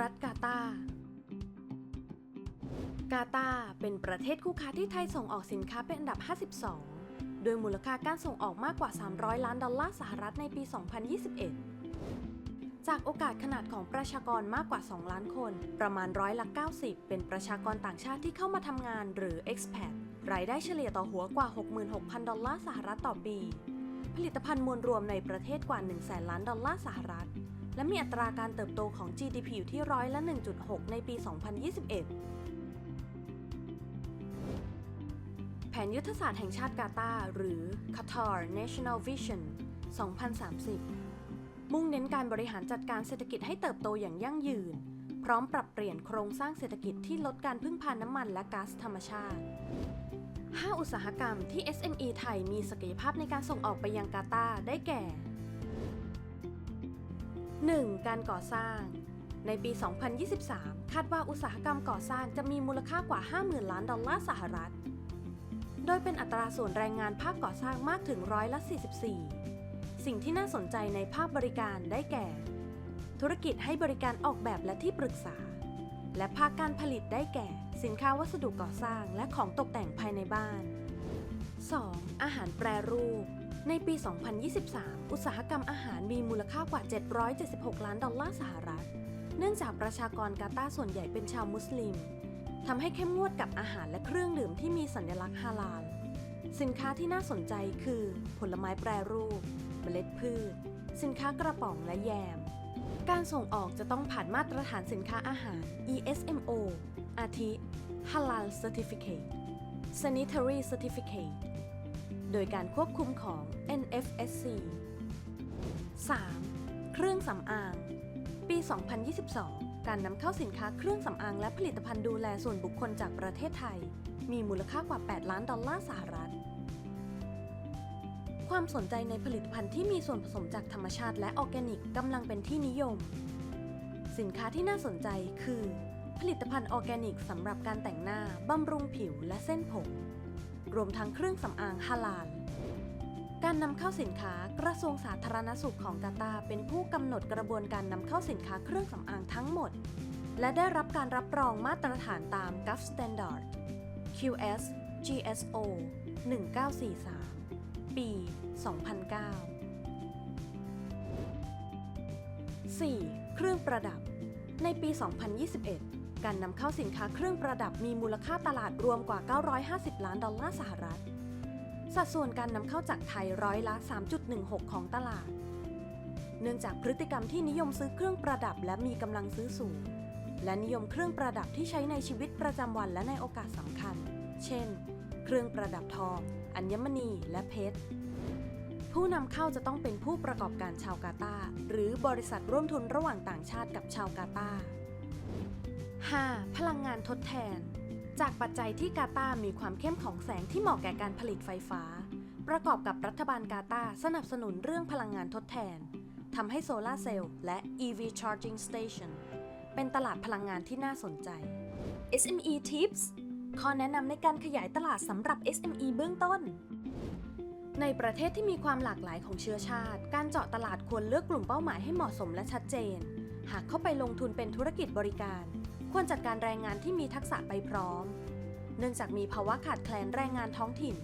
รัฐกาตากาตาเป็นประเทศคู่ค้าที่ไทยส่งออกสินค้าเป็นอันดับ 52 โดยมูลค่าการส่งออกมากกว่า 300 ล้านดอลลาร์สหรัฐในปี 2021 จากโอกาสขนาดของประชากรมากกว่า 2 ล้านคน ประมาณร้อยละ 90 เป็นประชากรต่างชาติที่เข้ามาทำงานหรือ expat รายได้เฉลี่ยต่อหัวกว่า 66,000 ดอลลาร์สหรัฐต่อปี ผลิตภัณฑ์มวลรวมในประเทศกว่า1แสนล้านดอลลาร์สหรัฐ และมีอัตราการเติบโตของ GDP อยู่ที่ร้อยละ 1.6 ในปี 2021 แผนยุทธศาสตร์แห่งชาติกาตาร์หรือ Qatar National Vision 2030 มุ่งเน้นการบริหารจัดการเศรษฐกิจให้เติบโตอย่างยั่งยืน พร้อมปรับเปลี่ยนโครงสร้างเศรษฐกิจที่ลดการพึ่งพาน้ำมันและก๊าซธรรมชาติ 5 อุตสาหกรรมที่ SME ไทยมีศักยภาพในการส่งออกไปยังกาตาร์ได้แก่ 1. การก่อสร้าง ในปี 2023 คาดว่าอุตสาหกรรมก่อสร้างจะมีมูลค่ากว่า 50,000 ล้านดอลลาร์สหรัฐ โดยเป็นอัตราส่วนแรงงานภาคก่อสร้างมากถึงร้อยละ 44 สิ่งที่น่าสนใจในภาคบริการได้แก่ ธุรกิจให้บริการออกแบบและที่ปรึกษา และภาคการผลิตได้แก่ สินค้าวัสดุก่อสร้างและของตกแต่งภายในบ้าน 2. อาหารแปรรูป ในปี 2023 อุตสาหกรรมอาหารมีมูลค่ากว่า 776 ล้านดอลลาร์สหรัฐ เนื่องจากประชากรกาตาร์ส่วนใหญ่เป็นชาวมุสลิม ทำให้เข้มงวดกับอาหารและเครื่องดื่มที่มีสัญลักษณ์ฮาลาล สินค้าที่น่าสนใจคือ ผลไม้แปรรูป เมล็ดพืช สินค้ากระป๋องและแยม การส่งออกจะต้องผ่านมาตรฐานสินค้าอาหาร ESMO อาทิ Halal Certificate Sanitary Certificate โดยการควบคุมของ NFSC 3. เครื่องสำอาง ปี 2022 การนำเข้าสินค้าเครื่องสำอางและผลิตภัณฑ์ดูแลส่วนบุคคลจากประเทศไทย มีมูลค่ากว่า 8 ล้านดอลลาร์สหรัฐ ความสนใจในผลิตภัณฑ์ที่มีส่วนผสมจากธรรมชาติและออร์แกนิกกำลังเป็นที่นิยม สินค้าที่น่าสนใจคือ ผลิตภัณฑ์ออร์แกนิกสำหรับการแต่งหน้าบำรุงผิวและเส้นผม รวมทั้งเครื่องสำอางฮาลาล การนำเข้าสินค้ากระทรวงสาธารณสุขของกาตาเป็นผู้กำหนดกระบวนการนำเข้าสินค้าเครื่องสำอางทั้งหมด และได้รับการรับรองมาตรฐานตาม g u f Standard QS GSO 1943 ปี 2009 4. เครื่องประดับ ในปี 2021 การนำเข้าสินค้าเครื่องประดับมีมูลค่าตลาดรวมกว่า 950 ล้านดอลลาร์สหรัฐ สัดส่วนการนำเข้าจากไทยร้อยละ 3.16 ของตลาด เนื่องจากพฤติกรรมที่นิยมซื้อเครื่องประดับและมีกำลังซื้อสูง และนิยมเครื่องประดับที่ใช้ในชีวิตประจำวันและในโอกาสสำคัญ เช่น เครื่องประดับทอง อัญมณี และเพชรผู้นำเข้าจะต้องเป็นผู้ประกอบการชาวกาตาร์หรือบริษัทร่วมทุนระหว่างต่างชาติกับชาวกาตาร์ 5. พลังงานทดแทน จากปัจจัยที่กาตาร์มีความเข้มของแสงที่เหมาะแก่การผลิตไฟฟ้า ประกอบกับรัฐบาลกาตาร์สนับสนุนเรื่องพลังงานทดแทนทำให้โซลาเซลล์และ EV Charging Station เป็นตลาดพลังงานที่น่าสนใจ SME Tips ข้อแนะนำในการขยายตลาดสำหรับ SME เบื้องต้น ในประเทศที่มีความหลากหลายของเชื้อชาติ การเจาะตลาดควรเลือกกลุ่มเป้าหมายให้เหมาะสมและชัดเจน หากเข้าไปลงทุนเป็นธุรกิจบริการ ควรจัดการแรงงานที่มีทักษะไปพร้อม เนื่องจากมีภาวะขาดแคลนแรงงานท้องถิ่น